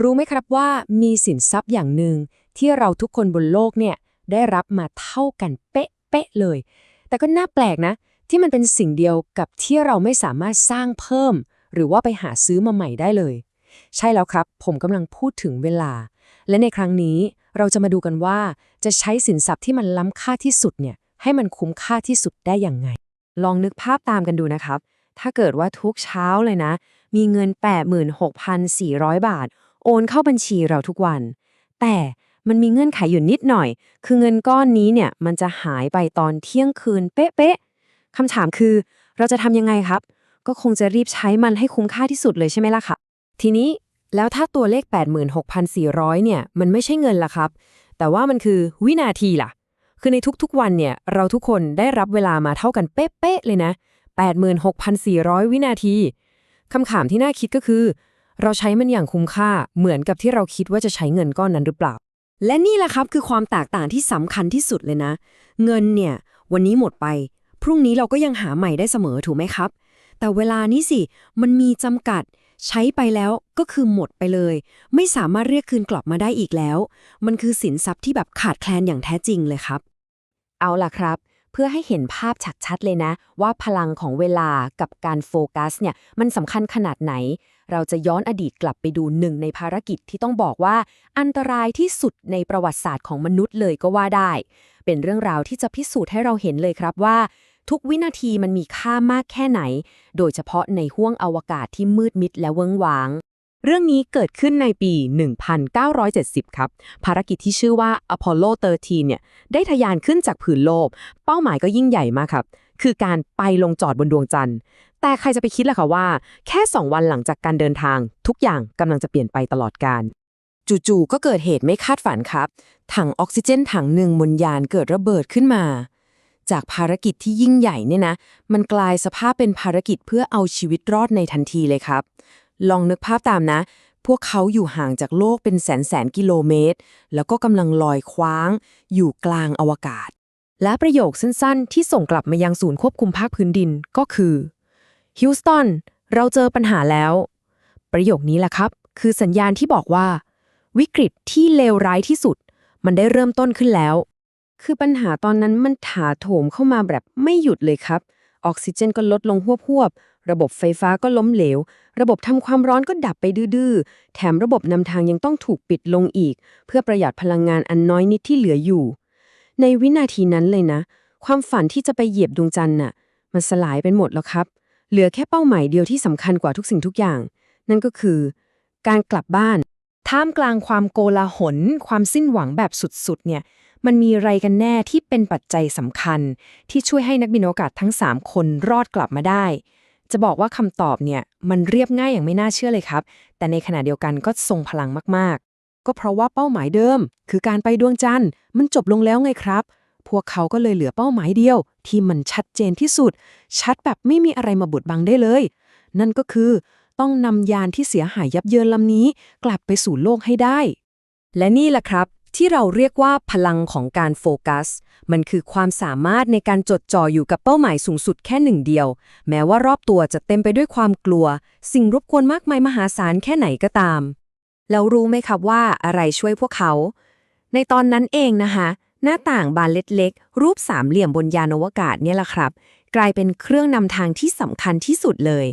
รู้ไหมครับว่ามีสินทรัพย์อย่างหนึ่งที่เราทุกคนบนโลกเนี่ยได้รับมาเท่ากันเป๊ะเป๊ะเลย แต่ก็น่าแปลกนะ ที่มันเป็นสิ่งเดียวกับที่เราไม่สามารถสร้างเพิ่ม หรือว่าไปหาซื้อมาใหม่ได้เลย ใช่แล้วครับ ผมกำลังพูดถึงเวลา และในครั้งนี้เราจะมาดูกันว่าจะใช้สินทรัพย์ที่มันล้ำค่าที่สุดเนี่ยให้มันคุ้มค่าที่สุดได้อย่างไง ลองนึกภาพตามกันดูนะครับ ถ้าเกิดว่าทุกเช้าเลยนะ มีเงิน 86,400 บาท โอนเข้าบัญชีเราทุกวัน แต่มันมีเงื่อนไขอยู่นิดหน่อย คือเงินก้อนนี้เนี่ยมันจะหายไปตอนเที่ยงคืนเป๊ะๆคำถามคือ เราจะทำยังไงครับ ก็คงจะรีบใช้มันให้คุ้มค่าที่สุดเลยใช่ไหมล่ะคะทีนี้แล้วถ้าตัวเลข 86,400 เนี่ย มันไม่ใช่เงินล่ะครับ แต่ว่ามันคือวินาทีล่ะ คือในทุกๆวันเนี่ย เราทุกคนได้รับเวลามาเท่ากันเป๊ะๆเลยนะ 86,400 วินาทีคำถามที่น่าคิดก็คือ เราใช้มันอย่างคุ้มค่าเหมือนกับที่เราคิดว่าจะใช้เงินก้อนนั้นหรือเปล่า และนี่แหละครับคือความแตกต่างที่สำคัญที่สุดเลยนะ เงินเนี่ย วันนี้หมดไป พรุ่งนี้เราก็ยังหาใหม่ได้เสมอถูกไหมครับ แต่เวลานี้สิมันมีจำกัด ใช้ไปแล้วก็คือหมดไปเลย ไม่สามารถเรียกคืนกลับมาได้อีกแล้ว มันคือสินทรัพย์ที่แบบขาดแคลนอย่างแท้จริงเลยครับ เอาล่ะครับ เพื่อให้เห็นภาพชัดๆเลยนะ ว่าพลังของเวลากับการโฟกัสเนี่ยมันสำคัญขนาดไหน เราจะย้อนอดีตกลับไปดูหนึ่งในภารกิจที่ต้องบอกว่า อันตรายที่สุดในประวัติศาสตร์ของมนุษย์เลยก็ว่าได้ เป็นเรื่องราวที่จะพิสูจน์ให้เราเห็นเลยครับว่า ทุกวินาทีมันมีค่ามากแค่ไหน โดยเฉพาะในห้วงอวกาศที่มืดมิดและเวิ้งว้าง เรื่องนี้เกิดขึ้นในปี 1970 ครับ ภารกิจที่ชื่อว่า Apollo 13 เนี่ย ได้ทะยานขึ้นจากผืนโลก เป้าหมายก็ยิ่งใหญ่มากครับ คือการไปลงจอดบนดวงจันทร์ แต่ใครจะไปคิดล่ะคะว่า แค่ 2 วันหลังจากการเดินทาง ทุกอย่างกำลังจะเปลี่ยนไปตลอดกาลจู่ๆ ก็เกิดเหตุไม่คาดฝันครับ ถังออกซิเจนถังหนึ่งบนยานเกิดระเบิดขึ้นมา จากภารกิจที่ยิ่งใหญ่เนี่ยนะ มันกลายสภาพเป็นภารกิจเพื่อเอาชีวิตรอดในทันทีเลยครับ ลองนึกภาพตามนะ พวกเขาอยู่ห่างจากโลกเป็นแสนแสนกิโลเมตร แล้วก็กำลังลอยคว้าง อยู่กลางอวกาศ และประโยคสั้นๆ ที่ส่งกลับมายังศูนย์ควบคุมภาคพื้นดินก็คือฮิวสตันเราเจอปัญหาแล้ว ประโยคนี้แหละครับ คือสัญญาณที่บอกว่า วิกฤตที่เลวร้ายที่สุด มันได้เริ่มต้นขึ้นแล้ว คือปัญหาตอนนั้นมันถาโถมเข้ามาแบบไม่หยุดเลยครับ ออกซิเจนก็ลดลงหวบๆระบบไฟฟ้าก็ล้มเหลว ระบบทำความร้อนก็ดับไปดื้อๆ แถมระบบนำทางยังต้องถูกปิดลงอีก เพื่อประหยัดพลังงานอันน้อยนิดที่เหลืออยู่ ในวินาทีนั้นเลยนะ ความฝันที่จะไปเหยียบดวงจันทร์น่ะ มันสลายไปหมดแล้วครับ เหลือแค่เป้าหมายเดียวที่สำคัญกว่าทุกสิ่งทุกอย่าง นั่นก็คือ การกลับบ้าน ท่ามกลางความโกลาหล ความสิ้นหวังแบบสุดๆ เนี่ย มันมีอะไรกันแน่ที่เป็นปัจจัยสำคัญ ที่ช่วยให้นักบินอวกาศทั้ง 3 คนรอดกลับมาได้ จะบอกว่าคำตอบเนี่ยมันเรียบง่ายอย่างไม่น่าเชื่อเลยครับ แต่ในขณะเดียวกันก็ทรงพลังมากๆ ก็เพราะว่าเป้าหมายเดิม คือการไปดวงจันทร์ มันจบลงแล้วไงครับ พวกเขาก็เลยเหลือเป้าหมายเดียว ที่มันชัดเจนที่สุด ชัดแบบไม่มีอะไรมาบดบังได้เลย นั่นก็คือต้องนำยานที่เสียหายยับเยินลำนี้ กลับไปสู่โลกให้ได้ และนี่แหละครับ ที่เราเรียกว่าพลังของการโฟกัส มันคือความสามารถในการจดจ่ออยู่กับเป้าหมายสูงสุดแค่หนึ่งเดียว แม้ว่ารอบตัวจะเต็มไปด้วยความกลัว สิ่งรบกวนมากมายมหาศาลแค่ไหนก็ตาม แล้วรู้ไหมครับว่าอะไรช่วยพวกเขา ในตอนนั้นเองนะคะหน้าต่างบานเล็กๆ รูปสามเหลี่ยมบนยานอวกาศเนี่ยแหละครับ กลายเป็นเครื่องนำทางที่สำคัญที่สุดเลย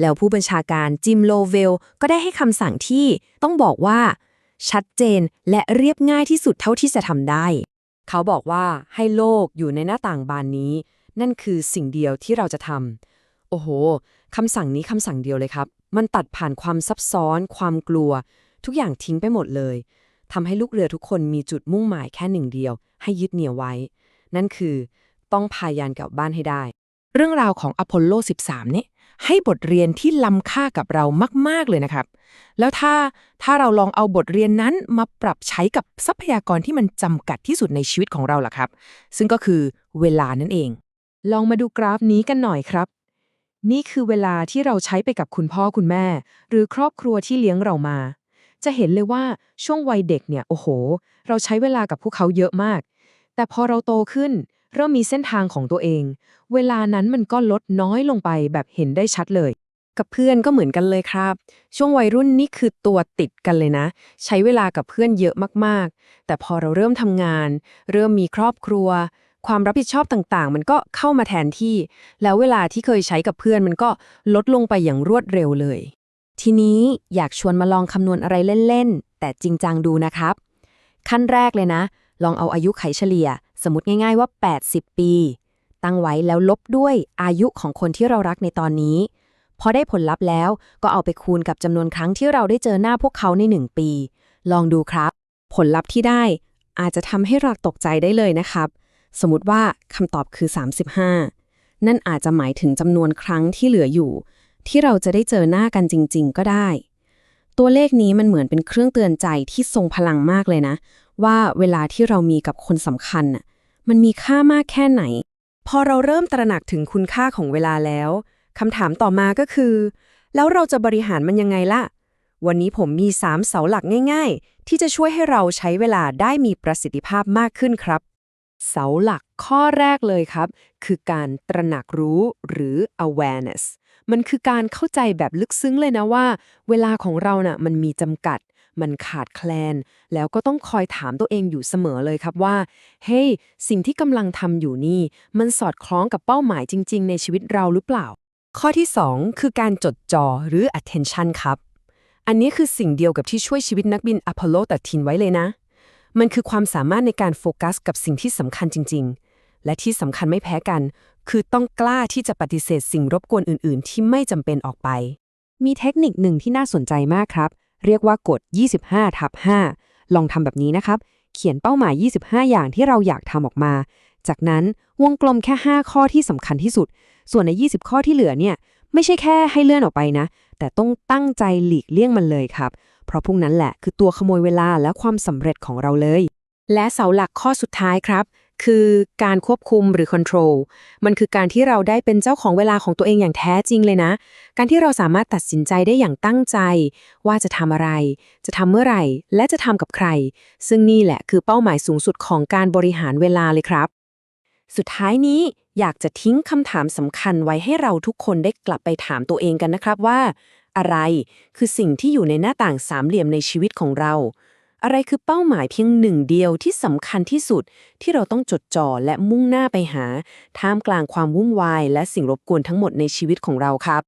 แล้วผู้บัญชาการจิมโลเวลก็ได้ให้คำสั่งที่ต้องบอกว่า ชัดเจนและเรียบง่ายที่สุดเท่าที่จะทำได้ เขาบอกว่าให้โลกอยู่ในหน้าต่างบานนี้ นั่นคือสิ่งเดียวที่เราจะทำโอ้โหคำสั่งนี้คำสั่งเดียวเลยครับ มันตัดผ่านความซับซ้อน ความกลัว ทุกอย่างทิ้งไปหมดเลยทำให้ลูกเรือทุกคนมีจุดมุ่งหมายแค่หนึ่งเดียว ให้ยึดเหนี่ยวไว้ นั่นคือ ต้องพายานกลับบ้านให้ได้ เรื่องราวของอพอลโล 13 เนี่ย ให้บทเรียนที่ล้ำค่ากับเรามาก ๆ เลยนะครับ แล้วถ้าถ้าเราลองเอาบทเรียนนั้นมาปรับใช้กับทรัพยากรที่มันจำกัดที่สุดในชีวิตของเราล่ะครับ ซึ่งก็คือเวลานั่นเอง ลองมาดูกราฟนี้กันหน่อยครับ นี่คือเวลาที่เราใช้ไปกับคุณพ่อคุณแม่ หรือครอบครัวที่เลี้ยงเรามา จะเห็นเลยว่าช่วงวัยเด็กเนี่ยโอ้โห เราใช้เวลากับพวกเขาเยอะมาก แต่พอเราโตขึ้น เริ่มมีเส้นทางของตัวเอง เวลานั้นมันก็ลดน้อยลงไปแบบเห็นได้ชัดเลย กับเพื่อนก็เหมือนกันเลยครับ ช่วงวัยรุ่นนี่คือตัวติดกันเลยนะ ใช้เวลากับเพื่อนเยอะมากๆ แต่พอเราเริ่มทำงาน เริ่มมีครอบครัว ความรับผิดชอบต่างๆ มันก็เข้ามาแทนที่ แล้วเวลาที่เคยใช้กับเพื่อนมันก็ลดลงไปอย่างรวดเร็วเลย ทีนี้อยากชวนมาลองคำนวณอะไรเล่นๆแต่จริงจังดูนะครับ ขั้นแรกเลยนะ ลองเอาอายุไขเฉลี่ย สมมติง่ายๆว่า 80 ปี ตั้งไว้แล้วลบด้วยอายุของคนที่เรารักในตอนนี้พอได้ผลลัพธ์แล้วก็เอาไปคูณกับจำนวนครั้งที่เราได้เจอหน้าพวกเขาใน 1 ปี ลองดูครับ ผลลัพธ์ที่ได้อาจจะทำให้เราตกใจได้เลยนะครับ สมมติว่าคำตอบคือ 35 นั่นอาจจะหมายถึงจำนวนครั้งที่เหลืออยู่ ที่เราจะได้เจอหน้ากันจริง ๆ ก็ได้ ตัวเลขนี้มันเหมือนเป็นเครื่องเตือนใจที่ทรงพลังมากเลยนะ ว่าเวลาที่เรามีกับคนสำคัญน่ะมันมีค่ามากแค่ไหน พอเราเริ่มตระหนักถึงคุณค่าของเวลาแล้วคำถามต่อมาก็คือ แล้วเราจะบริหารมันยังไงล่ะ วันนี้ผมมี 3 เสาหลักง่าย ๆ ที่จะช่วยให้เราใช้เวลาได้มีประสิทธิภาพมากขึ้นครับ เสาหลักข้อแรกเลยครับ คือการตระหนักรู้หรือ awareness มันคือการเข้าใจแบบลึกซึ้งเลยนะว่า เวลาของเราน่ะมันมีจำกัด มันขาดแคลน แล้วก็ต้องคอยถามตัวเองอยู่เสมอเลยครับว่าเฮ้ยสิ่งที่กำลังทำอยู่นี่ มันสอดคล้องกับเป้าหมายจริง ๆ ในชีวิตเราหรือเปล่า ข้อที่ 2 คือการจดจ่อหรือ attention ครับ อันนี้คือสิ่งเดียวกับที่ช่วยชีวิตนักบินอพอลโลตัดทินไว้เลยนะ มันคือความสามารถในการโฟกัสกับสิ่งที่สำคัญจริง ๆ และที่สำคัญไม่แพ้กัน คือต้องกล้าที่จะปฏิเสธสิ่งรบกวนอื่น ๆ ที่ไม่จำเป็นออกไปมีเทคนิคหนึ่งที่น่าสนใจมากครับ เรียกว่ากฎ 25ทับ5ลองทำแบบนี้นะครับ เขียนเป้าหมาย 25 อย่างที่เราอยากทำออกมา จากนั้นวงกลมแค่ 5 ข้อที่สำคัญที่สุด ส่วนใน 20 ข้อที่เหลือเนี่ยไม่ใช่แค่ให้เลื่อนออกไปนะ แต่ต้องตั้งใจหลีกเลี่ยงมันเลยครับ เพราะพวกนั้นแหละคือตัวขโมยเวลาและความสำเร็จของเราเลย และเสาหลักข้อสุดท้ายครับ คือการควบคุมหรือ control มันคือการที่เราได้เป็นเจ้าของเวลาของตัวเองอย่างแท้จริงเลยนะ การที่เราสามารถตัดสินใจได้อย่างตั้งใจ ว่าจะทำอะไร จะทำเมื่อไหร่ และจะทำกับใคร ซึ่งนี่แหละคือเป้าหมายสูงสุดของการบริหารเวลาเลยครับ สุดท้ายนี้อยากจะทิ้งคำถามสำคัญไว้ให้เราทุกคนได้กลับไปถามตัวเองกันนะครับว่า อะไรคือสิ่งที่อยู่ในหน้าต่างสามเหลี่ยมในชีวิตของเรา อะไรคือเป้าหมายเพียงหนึ่งเดียวที่สำคัญที่สุดที่เราต้องจดจ่อและมุ่งหน้าไปหา ท่ามกลางความวุ่นวายและสิ่งรบกวนทั้งหมดในชีวิตของเราครับ